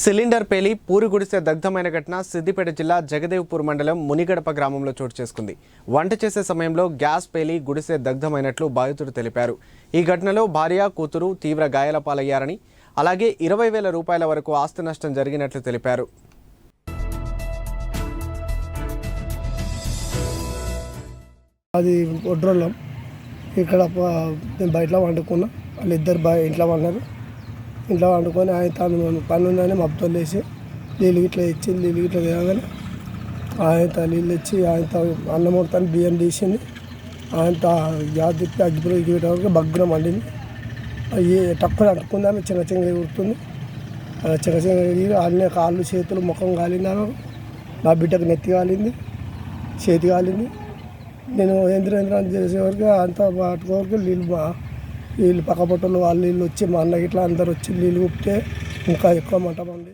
Cylinder పేలి puri గుడిసె దగ్ధమైన ఘటన సిద్దిపేట జిల్లా జగదేవ్పూర్ మండలం మునిగడప గ్రామంలో చోటు చేసుకుంది. వంట చేసే సమయంలో గ్యాస్ పేలి గుడిసె దగ్ధమైనట్లు బాధితుడు తెలిపారు. ఈ ఘటనలో భార్య కూతురు తీవ్ర గాయాల పాలయ్యారని అలాగే ఇరవై వేల రూపాయల వరకు ఆస్తి నష్టం జరిగినట్లు తెలిపారు. అది ఒడ్రోళ్ళం ఇక్కడ నేను బయట వండుకున్నా. వాళ్ళిద్దరు ఇంట్లో వండారు. ఇంట్లో వండుకొని ఆయన తను పని ఉందని మబ్బుతో లేచి నీళ్ళు గిట్ల ఇచ్చి నీళ్ళు గిట్ల తేగానే ఆయన నీళ్ళు ఇచ్చి ఆయన అన్నం వండుతాను బియ్యం తీసింది. ఆయన గ్యాస్ తిప్పి అగ్గిపురం ఎగిరి వరకు బగ్గున మండింది. అవి తక్కువ అంటుకుందాము చిన్న చిన్న ఎగురుతుంది. అలా చిన్న చిన్న ఎగిరి అన్నీ కాళ్ళు చేతులు ముఖం కాలినారు. నా బిడ్డకు నెత్తి కాలింది చేతి కాలింది. నేను ఏంద్ర ఏంద్ర చేసేవరకు అంతా పట్టుకోవరకు నీళ్ళు మా వీళ్ళు పక్కపొట్టలు వాళ్ళు వీళ్ళు వచ్చి మా అన్న ఇట్లా అందరు వచ్చి నీళ్ళు కుప్పితే ఇంకా ఎక్కువ మంట పండింది